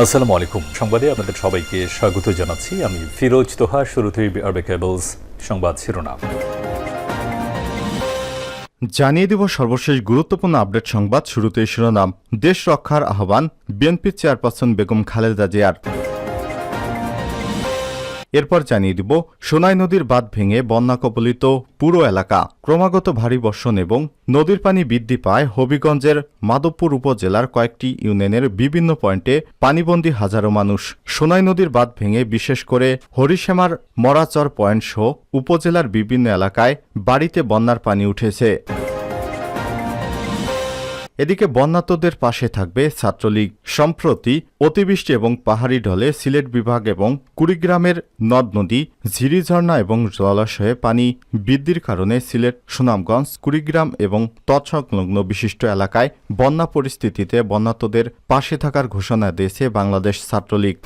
আসসালামু আলাইকুম। সংবাদে আপনাদের সবাইকে স্বাগত জানাচ্ছি। আমি ফিরোজ তোহা, শুরুতেই আরবে কেবলস সংবাদ শিরোনাম। জানিয়ে দিব সর্বশেষ গুরুত্বপূর্ণ আপডেট সংবাদ শুরুতে শিরোনাম। দেশ রক্ষার আহ্বান, বিএনপির চেয়ারপারসন বেগম খালেদা জিয়ার। এরপর জানিয়ে দিব, সোনাই নদীর বাঁধ ভেঙে বন্যা কবলিত পুরো এলাকা। ক্রমাগত ভারী বর্ষণ এবং নদীর পানি বৃদ্ধি পায় হবিগঞ্জের মাধবপুর উপজেলার কয়েকটি ইউনিয়নের বিভিন্ন পয়েন্টে পানিবন্দী হাজারো মানুষ। সোনাই নদীর বাঁধ ভেঙে বিশেষ করে হরিশ্যামার মরাচর পয়েন্ট সহ উপজেলার বিভিন্ন এলাকায় বাড়িতে বন্যার পানি উঠেছে। এদিকে বন্যাতদের পাশে থাকবে ছাত্রলীগ। সম্প্রতি অতিবৃষ্টি এবং পাহাড়ি ঢলে সিলেট বিভাগ এবং কুড়িগ্রামের নদ নদী ঝিরিঝর্ণা এবং জলাশয়ে পানি বৃদ্ধির কারণে সিলেট, সুনামগঞ্জ, কুড়িগ্রাম এবং তৎসংলগ্ন বিশিষ্ট এলাকায় বন্যা পরিস্থিতিতে বন্যাতদের পাশে থাকার ঘোষণা দিয়েছে বাংলাদেশ ছাত্রলীগ।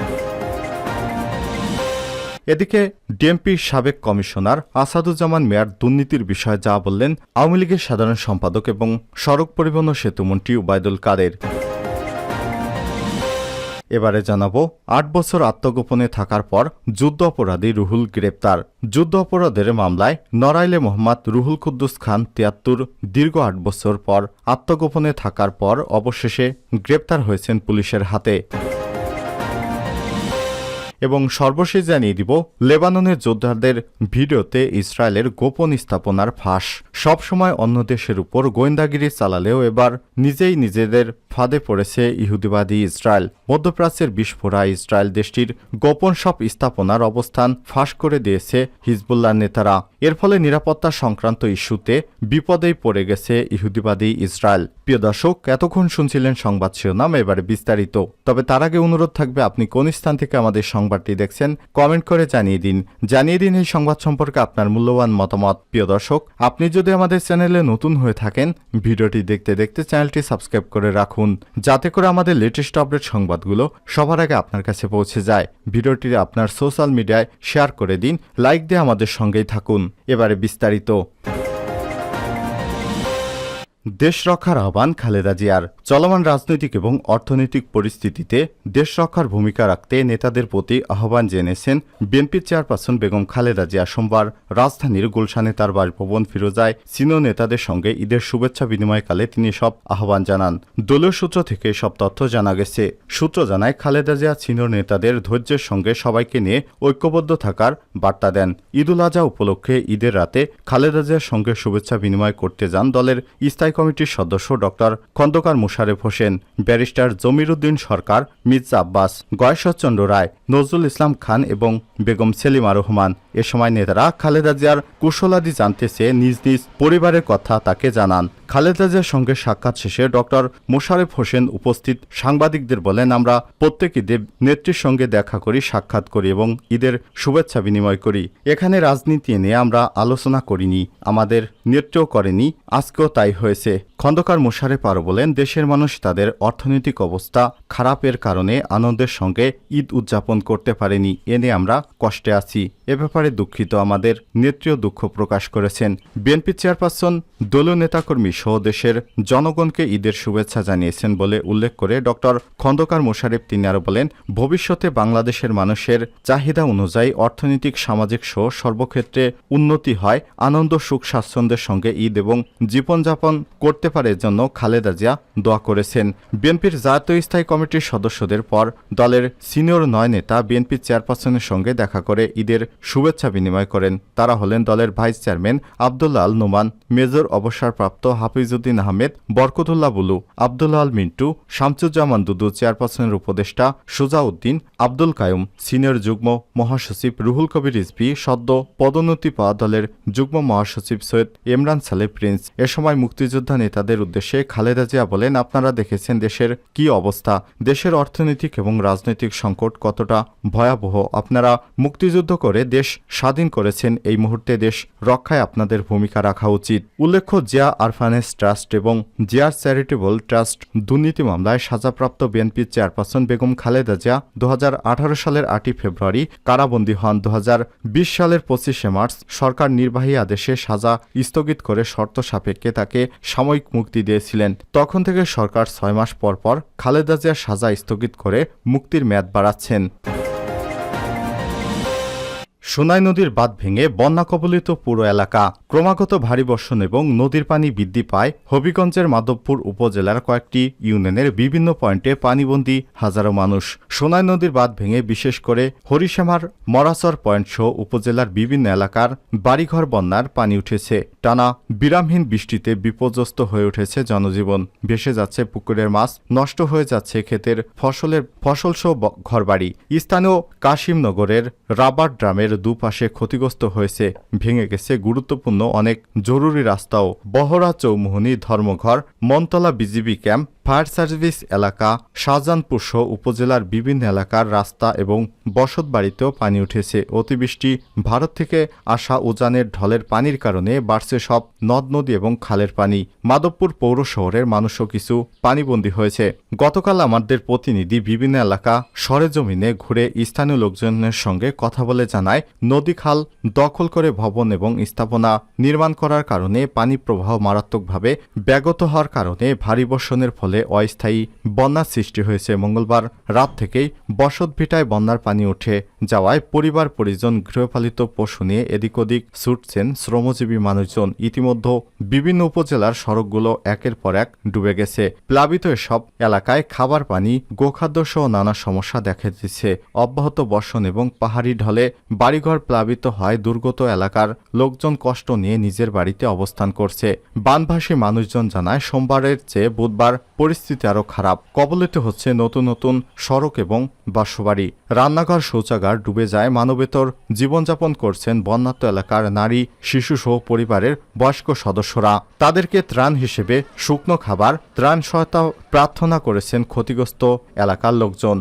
এদিকে ডিএমপির সাবেক কমিশনার আসাদুজ্জামান মেয়ার দুর্নীতির বিষয়ে যা বললেন আওয়ামী লীগের সাধারণ সম্পাদক এবং সড়ক পরিবহন সেতুমন্ত্রী উবায়দুল কাদের। এবারে জানাব, আট বছর আত্মগোপনে থাকার পর যুদ্ধ অপরাধী রুহুল গ্রেপ্তার। যুদ্ধ অপরাধের মামলায় নড়াইলে মোহাম্মদ রুহুল কুদ্দুস খান তিয়াত্তর, দীর্ঘ আট বছর পর আত্মগোপনে থাকার পর অবশেষে গ্রেপ্তার হয়েছেন পুলিশের হাতে। এবং সর্বশেষ জানিয়ে দিব, লেবাননের যোদ্ধাদের ভিডিওতে ইসরায়েলের গোপন স্থাপনার ফাঁস। সবসময় অন্য দেশের উপর গোয়েন্দাগিরি চালালেও এবার নিজেই নিজেদের ফাঁদে পড়েছে ইহুদিবাদী ইসরায়েল। মধ্যপ্রাচ্যের বিস্ফোরা ইসরায়েল দেশটির গোপন সব স্থাপনার অবস্থান ফাঁস করে দিয়েছে হিজবুল্লাহ নেতারা। এর ফলে নিরাপত্তা সংক্রান্ত ইস্যুতে বিপদেই পড়ে গেছে ইহুদিবাদী ইসরায়েল। প্রিয় দর্শক, এতক্ষণ শুনছিলেন সংবাদ শিরোনাম, এবারে বিস্তারিত। তবে তার আগে অনুরোধ থাকবে, আপনি কোন স্থান থেকে আমাদের সংবাদটি দেখছেন, কমেন্ট করে জানিয়ে দিন। জানিয়ে দিন এই সংবাদ সম্পর্কে আপনার মূল্যবান মতামত। প্রিয় দর্শক, আপনি যদি আমাদের চ্যানেলে নতুন হয়ে থাকেন, ভিডিওটি দেখতে দেখতে চ্যানেলটি সাবস্ক্রাইব করে রাখুন, যাতে করে আমাদের লেটেস্ট আপডেট সংবাদগুলো সবার আগে আপনার কাছে পৌঁছে যায়। ভিডিওটি আপনার সোশ্যাল মিডিয়ায় শেয়ার করে দিন লাইক দিয়ে আমাদের সঙ্গেই থাকুন। এবারে বিস্তারিত। দেশ রক্ষার আহ্বান খালেদা জিয়ার। চলমান রাজনৈতিক এবং অর্থনৈতিক পরিস্থিতিতে দেশ রক্ষার ভূমিকা রাখতে নেতাদের প্রতি আহ্বান জেনেছেন বিএনপির চেয়ারপারসন বেগম খালেদা জিয়া। সোমবার রাজধানীর গুলশানে তার বাসভবন ফিরোজায় চীনা নেতাদের সঙ্গে ঈদের শুভেচ্ছা বিনিময়কালে তিনি সব আহ্বান জানান। দলীয় সূত্র থেকে সব তথ্য জানা গেছে। সূত্র জানায়, খালেদা জিয়া চীন নেতাদের ধৈর্যের সঙ্গে সবাইকে নিয়ে ঐক্যবদ্ধ থাকার বার্তা দেন। ঈদুল আজহা উপলক্ষে ঈদের রাতে খালেদা জিয়ার সঙ্গে শুভেচ্ছা বিনিময় করতে যান দলের স্থায়ী কমিটির সদস্য ডক্টর খন্দকার মুশারেফ হোসেন, ব্যারিস্টার জমিরুদ্দিন সরকার, মির্জা আব্বাস, গয়েশ্বরচন্দ্র রায়, নজরুল ইসলাম খান এবং বেগম সেলিমা রহমান। এ সময় নেতারা খালেদা জিয়ার কুশলাদি জানতে চেয়ে নিজ নিজ পরিবারের কথা তাকে জানান। খালেদা জিয়ার সঙ্গে সাক্ষাৎ শেষে ডক্টর মোশারেফ হোসেন উপস্থিত সাংবাদিকদের বলেন, আমরা প্রত্যেক ঈদে নেত্রীর সঙ্গে দেখা করি, সাক্ষাৎ করি এবং ঈদের শুভেচ্ছা বিনিময় করি। এখানে রাজনীতি নিয়ে আমরা আলোচনা করিনি, আমাদের নেত্রও করেনি, আজকেও তাই হয়েছে। খন্দকার মোশারেফ আরও বলেন, দেশের মানুষ তাদের অর্থনৈতিক অবস্থা খারাপের কারণে আনন্দের সঙ্গে ঈদ উদযাপন করতে পারেনি, এ নিয়ে আমরা কষ্টে আছি। এ ব্যাপারে দুঃখিত, আমাদের নেত্রীয় দুঃখ প্রকাশ করেছেন। বিএনপি চেয়ারপারসন, দলীয় নেতাকর্মী সহ দেশের জনগণকে ঈদের শুভেচ্ছা জানিয়েছেন বলে উল্লেখ করে ডক্টর খন্দকার মোশারেফ তিনি আরও বলেন, ভবিষ্যতে বাংলাদেশের মানুষের চাহিদা অনুযায়ী অর্থনৈতিক, সামাজিক সহ সর্বক্ষেত্রে উন্নতি হয়, আনন্দ, সুখ, স্বাচ্ছন্দ্যের সঙ্গে ঈদ এবং জীবনযাপন করতে পারে জন্য খালেদা জিয়া দোয়া করেছেন। বিএনপির জাতীয় স্থায়ী কমিটির সদস্যদের পর দলের সিনিয়র নয় নেতা বিএনপি চেয়ারপারসনের সঙ্গে দেখা করে ঈদের শুভেচ্ছা বিনিময় করেন। তারা হলেন দলের vice chairman Abdullah Al Noman, major অবসরপ্রাপ্ত হাফিজউদ্দিন আহমেদ, বরকতুল্লাহ বুলু আবদুল্লাহ আল মিন্টু, শামসুজ্জামান দুদু চেয়ারপারসনের উপদেষ্টা, সুজাউদ্দিন, আব্দুল কায়ুম, সিনিয়র যুগ্ম মহাসচিব রুহুল কবির রিজভি, সদ্য পদোন্নতি পাওয়া দলের যুগ্ম মহাসচিব সৈয়দ ইমরান সালে প্রিন্স। এ সময় মুক্তিযোদ্ধা নেতাদের উদ্দেশ্যে খালেদা জিয়া বলেন, আপনারা দেখেছেন দেশের কি অবস্থা। দেশের অর্থনৈতিক এবং রাজনৈতিক সংকট কতটা ভয়াবহ। আপনারা মুক্তিযুদ্ধ করে দেশ স্বাধীন করেছেন। এই মুহূর্তে দেশ রক্ষায় আপনাদের ভূমিকা রাখা উচিত। উল্লেখ্য, জিয়া আরফানের ফাইন্যান্স ট্রাস্ট এবং জিয়ার চ্যারিটেবল ট্রাস্ট দুর্নীতি মামলায় সাজাপ্রাপ্ত বিএনপির চেয়ারপারসন বেগম খালেদা জিয়া দু হাজার আঠারো সালের আটই ফেব্রুয়ারি কারাবন্দী হন। দু হাজার বিশ সালের পঁচিশে মার্চ সরকার নির্বাহী আদেশে সাজা স্থগিত করে শর্ত সাপেক্ষে তাকে সাময়িক মুক্তি দিয়েছিলেন। তখন থেকে সরকার ছয় মাস পর পর খালেদা জিয়ার সাজা স্থগিত করে মুক্তির মেয়াদ বাড়াচ্ছেন। সোনাই নদীর বাঁধ ভেঙে বন্যা কবলিত পুরো এলাকা। ক্রমাগত ভারী বর্ষণ এবং নদীর পানি বৃদ্ধি পায়। হবিগঞ্জের মাধবপুর উপজেলার কয়েকটি ইউনিয়নের বিভিন্ন পয়েন্টে পানিবন্দী হাজারো মানুষ। সোনাই নদীর বাঁধ ভেঙে বিশেষ করে হরিশ্যামার মরাচর পয়েন্ট সহ উপজেলার বিভিন্ন এলাকার বাড়িঘর বন্যার পানি উঠেছে। টানা বিরামহীন বৃষ্টিতে বিপর্যস্ত হয়ে উঠেছে জনজীবন। ভেসে যাচ্ছে পুকুরের মাছ, নষ্ট হয়ে যাচ্ছে ক্ষেতের ফসলের ফসলসহ ঘরবাড়ি। স্থানীয় কাশিমনগরের রাবার ড্রামের দুপাশে ক্ষতিগ্রস্ত হয়েছে, ভেঙে গেছে গুরুত্বপূর্ণ অনেক জরুরি রাস্তাও। Bahara Chowmuhani Dharmaghar Mantala BGB camp fire service এলাকা শাহজাহানপুর সহ উপজেলার বিভিন্ন এলাকার রাস্তা এবং বসত বাড়িতেও পানি উঠেছে। অতিবৃষ্টি, ভারত থেকে আসা উজানের ঢলের পানির কারণে বাড়ছে সব নদ, নদী এবং খালের পানি। মাধবপুর পৌর শহরের মানুষও কিছু পানিবন্দী হয়েছে। গতকাল আমাদের প্রতিনিধি বিভিন্ন এলাকা সরেজমিনে ঘুরে স্থানীয় লোকজনের সঙ্গে কথা বলে জানায়, নদী খাল দখল করে ভবন এবং স্থাপনা নির্মাণ করার কারণে পানি প্রবাহ মারাত্মকভাবে ব্যাগত হওয়ার কারণে ভারী বর্ষণের ফলে অস্থায়ী বন্যার সৃষ্টি হয়েছে মঙ্গলবার রাত থেকেই। বসতভিটায় বন্যার পানি উঠে যাওয়ায় পরিবার, পরিজন, গৃহপালিত পশু নিয়ে এদিক ওদিক ছুটছেন শ্রমজীবী মানুষজন। ইতিমধ্যে বিভিন্ন উপজেলার সড়কগুলো একের পর এক ডুবে গেছে। প্লাবিত এসব এলাকায় খাবার, পানি, গোখাদ্য সহ নানা সমস্যা দেখা দিচ্ছে। অব্যাহত বর্ষণ এবং পাহাড়ি ঢলে বাড়িঘর প্লাবিত হয় দুর্গত এলাকার লোকজন কষ্ট নিয়ে নিজের বাড়িতে অবস্থান করছে। বানভাসী মানুষজন জানায়, সোমবারের চেয়ে বুধবার পরিস্থিতি আরও খারাপ। কবলিত হচ্ছে নতুন নতুন সড়ক এবং বাসবাড়ি। রান্নাঘর শৌচাগার ডুবে যায় মানবেতর। জীবনযাপন করছেন বন্যাত্ম এলাকার নারী শিশুসহ পরিবারের বয়স্ক সদস্যরা। তাদেরকে ত্রাণ হিসেবে শুকনো খাবার, ত্রাণ সহায়তা প্রার্থনা করেছেন ক্ষতিগ্রস্ত এলাকার লোকজন।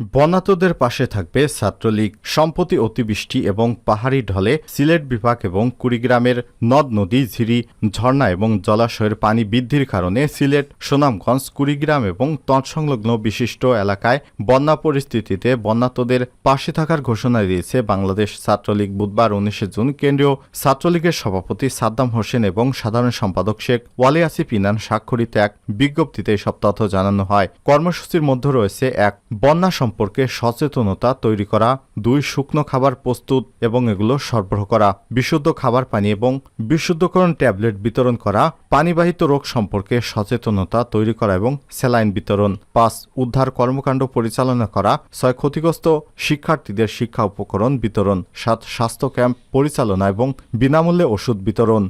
বন্যাতদের পাশে থাকবে ছাত্রলীগ, সম্প্রতি অতিবৃষ্টি এবং পাহাড়ি ঢলে সিলেট বিভাগ এবং কুড়িগ্রামের নদ নদী ঝিরি, ঝর্ণা এবং জলাশয়ের পানি বৃদ্ধির কারণে সিলেট, সুনামগঞ্জ, কুড়িগ্রাম এবং তৎসংলগ্ন বিশিষ্ট এলাকায় বন্যা পরিস্থিতিতে বন্যাতদের পাশে থাকার ঘোষণা দিয়েছে বাংলাদেশ ছাত্রলীগ বুধবার উনিশে জুন কেন্দ্রীয় ছাত্রলীগের সভাপতি সাদ্দাম হোসেন এবং সাধারণ সম্পাদক শেখ ওয়ালি আসিফ ইনান স্বাক্ষরিত এক বিজ্ঞপ্তিতে এসব তথ্য জানানো হয়। কর্মসূচির মধ্যে রয়েছে এক বন্যা সম্পর্কে সচেতনতা তৈরি করা, দুই শুকনো খাবার প্রস্তুত এবং এগুলো সরবরাহ করা, বিশুদ্ধ খাবার পানি এবং বিশুদ্ধকরণ ট্যাবলেট বিতরণ করা, পানিবাহিত রোগ সম্পর্কে সচেতনতা তৈরি করা এবং স্যালাইন বিতরণ, পাঁচ, উদ্ধার কর্মকাণ্ড পরিচালনা করা, ছয়, ক্ষতিগ্রস্ত শিক্ষার্থীদের শিক্ষা উপকরণ বিতরণ, সাত, স্বাস্থ্য ক্যাম্প পরিচালনা এবং বিনামূল্যে ওষুধ বিতরণ।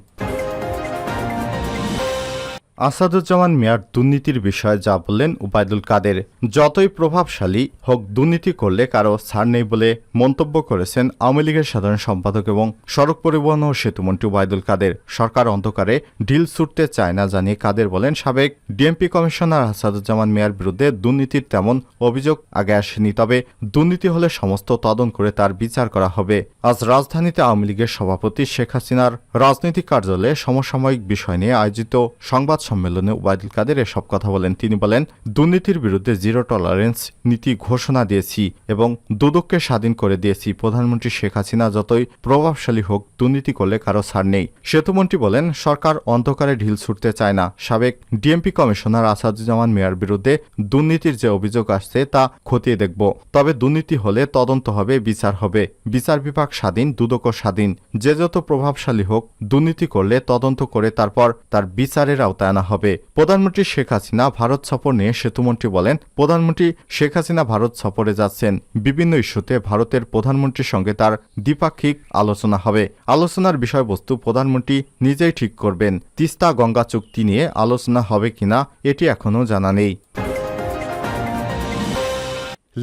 আসাদুজ্জামান মিয়ার দুর্নীতির বিষয়ে যা বললেন উবায়দুল কাদের, যতই প্রভাবশালী হোক, দুর্নীতি করলে কারও ছাড় নেই বলে মন্তব্য করেছেন আওয়ামী লীগের সাধারণ সম্পাদক এবং সড়ক পরিবহন ও সেতুমন্ত্রী উবায়দুল কাদের। সরকার অন্ধকারে ঢিল ছুটতে চায় না জানিয়ে কাদের বলেন, সাবেক ডিএমপি কমিশনার আসাদুজ্জামান মিয়ার বিরুদ্ধে দুর্নীতির তেমন অভিযোগ আগে আসেনি, তবে দুর্নীতি হলে সমস্ত তদন্ত করে তার বিচার করা হবে। আজ রাজধানীতে আওয়ামী লীগের সভাপতি শেখ হাসিনার রাজনৈতিক কার্যালয়ে সমসাময়িক বিষয় নিয়ে আয়োজিত সংবাদ সম্মেলনে ওবায়দুল কাদের এসব কথা বলেন। তিনি বলেন, দুর্নীতির বিরুদ্ধে জিরো টলারেন্স নীতি ঘোষণা দিয়েছি এবং দুদককে স্বাধীন করে দিয়েছি। প্রধানমন্ত্রী শেখ হাসিনা যতই প্রভাবশালী হোক, দুর্নীতি করলে কারও ছাড় নেই। সেতুমন্ত্রী বলেন, সরকার অন্ধকারে ঢিল ছুটতে চায় না। সাবেক ডিএমপি কমিশনার আসাদুজ্জামান মিয়ার বিরুদ্ধে দুর্নীতির যে অভিযোগ আসছে তা খতিয়ে দেখব। তবে দুর্নীতি হলে তদন্ত হবে, বিচার হবে। বিচার বিভাগ স্বাধীন, দুদকও স্বাধীন। যে যত প্রভাবশালী হোক, দুর্নীতি করলে তদন্ত করে তারপর তার বিচারের আওতায় আনা হবে। প্রধানমন্ত্রী শেখ হাসিনা ভারত সফর নিয়ে সেতুমন্ত্রী বলেন, প্রধানমন্ত্রী শেখ হাসিনা ভারত সফরে যাচ্ছেন। বিভিন্ন ইস্যুতে ভারতের প্রধানমন্ত্রীর সঙ্গে তার দ্বিপাক্ষিক আলোচনা হবে। আলোচনার বিষয়বস্তু প্রধানমন্ত্রী নিজেই ঠিক করবেন। তিস্তা গঙ্গা চুক্তি নিয়ে আলোচনা হবে কিনা, এটি এখনও জানা নেই।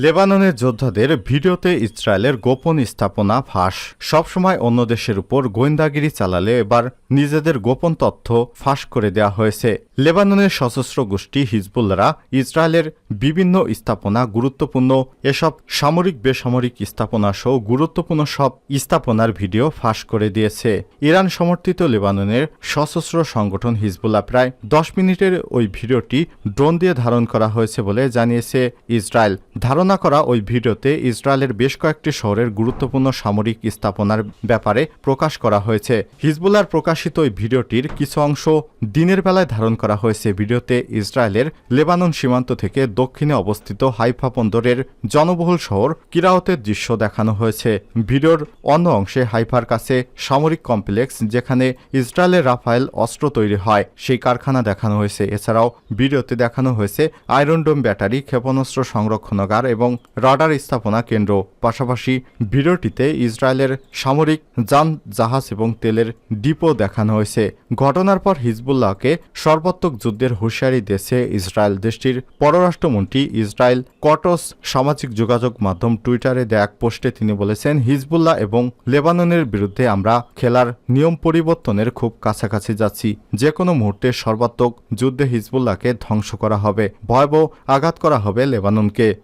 লেবাননের যোদ্ধাদের ভিডিওতে ইসরায়েলের গোপন স্থাপনা ফাঁস। সবসময় অন্য দেশের উপর গোয়েন্দাগিরি চালালে এবার নিজেদের গোপন তথ্য ফাঁস করে দেওয়া হয়েছে। লেবাননের সশস্ত্র গোষ্ঠী হিজবুল্লারা ইসরায়েলের বিভিন্ন স্থাপনা, গুরুত্বপূর্ণ এসব সামরিক বেসামরিক স্থাপনা সহ গুরুত্বপূর্ণ সব স্থাপনার ভিডিও ফাঁস করে দিয়েছে। ইরান সমর্থিত লেবাননের সশস্ত্র সংগঠন হিজবুল্লাহ প্রায় দশ মিনিটের ওই ভিডিওটি ড্রোন দিয়ে ধারণ করা হয়েছে বলে জানিয়েছে ইসরায়েল। ধারণা করা ওই ভিডিওতে ইসরায়েলের বেশ কয়েকটি শহরের গুরুত্বপূর্ণ সামরিক স্থাপনার ব্যাপারে প্রকাশ করা হয়েছে। হিজবুল্লার প্রকাশিত ওই ভিডিওটির কিছু অংশ দিনের বেলায় ধারণ করা হয়েছে। ভিডিওতে ইসরায়েলের লেবানন সীমান্ত থেকে দক্ষিণে অবস্থিত হাইফা বন্দরের জনবহুল শহর কিরাওতের দৃশ্য দেখানো হয়েছে। ভিডিওর অন্য অংশে হাইফার কাছে সামরিক কমপ্লেক্স যেখানে ইসরায়েলের রাফায়েল অস্ত্র তৈরি হয়, সেই কারখানা দেখানো হয়েছে। এছাড়াও ভিডিওতে দেখানো হয়েছে আয়রনডোম ব্যাটারি, ক্ষেপণাস্ত্র সংরক্ষণাগার এবং রাডার স্থাপনা কেন্দ্র। পাশাপাশি ভিডিওটিতে ইসরায়েলের সামরিক যান জাহাজ এবং তেলের ডিপো দেখানো হয়েছে। ঘটনার পর হিজবুল্লাহকে সর্বাত্মক যুদ্ধের হুঁশিয়ারি দিয়েছে ইসরায়েল দেশটির পররাষ্ট্রমন্ত্রী ইসরায়েল কটস। সামাজিক যোগাযোগ মাধ্যম টুইটারে দেয়া এক পোস্টে তিনি বলেছেন, হিজবুল্লাহ এবং লেবাননের বিরুদ্ধে আমরা খেলার নিয়ম পরিবর্তনের খুব কাছাকাছি যাচ্ছি। যে কোনো মুহূর্তে সর্বাত্মক যুদ্ধে হিজবুল্লাহকে ধ্বংস করা হবে। ভয়াবহ আঘাত করা হবে লেবাননকে।